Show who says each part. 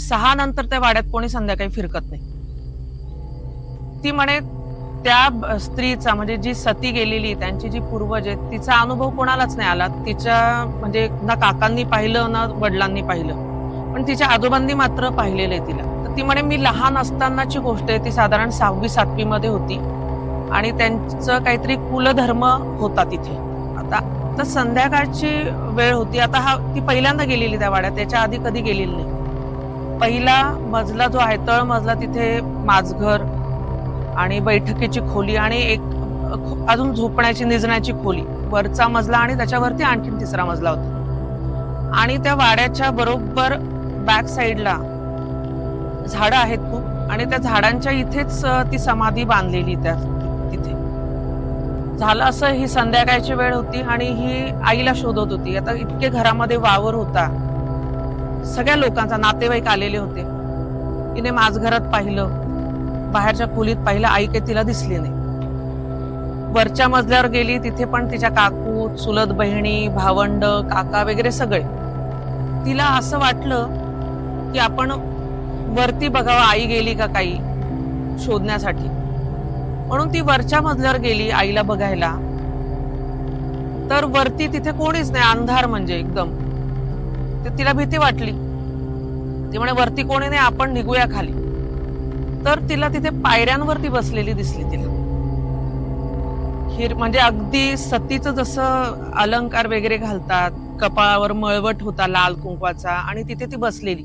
Speaker 1: सहा नंतर त्या वाड्यात कोणी संध्याकाळी फिरकत नाही. ती म्हणे त्या स्त्रीचा म्हणजे जी सती गेलेली त्यांची जी पूर्वज आहे तिचा अनुभव कोणालाच नाही आला. तिच्या म्हणजे ना काकांनी पाहिलं ना वडिलांनी पाहिलं. पण तिच्या आजोबांनी मात्र पाहिलेलं आहे तिला. तर ती म्हणे मी लहान असतानाची गोष्ट आहे. ती साधारण सहावी सातवी मध्ये होती. आणि त्यांचं काहीतरी कुलधर्म होता तिथे. आता तर संध्याकाळची वेळ होती. आता हा ती पहिल्यांदा गेलेली त्या वाड्यात. त्याच्या आधी कधी गेलेली नाही. पहिला मजला जो आहे तळ मजला तिथे माझघर आणि बैठकीची खोली आणि एक अजून झोपण्याची निजण्याची खोली. वरचा मजला आणि त्याच्यावरती आणखीन तिसरा मजला होता. आणि त्या वाड्याच्या बरोबर बॅक साईडला झाडं आहेत खूप आणि त्या झाडांच्या इथेच ती समाधी बांधलेली त्या तिथे. झालं असं ही संध्याकाळची वेळ होती आणि ही आईला शोधत होती. आता इतके घरामध्ये वावर होता. सगळ्या लोकांचा नातेवाईक आलेले होते. तिने माझ घरात पाहिलं. बाहेरच्या खोलीत पाहिलं आई काही तिला दिसली नाही. वरच्या मजल्यावर गेली तिथे पण तिच्या काकू चुलत बहिणी भावंड काका वगैरे सगळे. तिला असं वाटलं की आपण वरती बघावं आई गेली का काही शोधण्यासाठी. म्हणून ती वरच्या मजल्यावर गेली आईला बघायला. तर वरती तिथे कोणीच नाही अंधार म्हणजे एकदम. तर तिला भीती वाटली. ती म्हणे वरती कोणी नाही आपण निघूया खाली. तर तिला तिथे पायऱ्यांवरती बसलेली दिसली तिला. हिर म्हणजे अगदी सतीचं जसं अलंकार वगैरे घालतात कपाळावर मळवट होता लाल कुंकवाचा आणि तिथे ती बसलेली.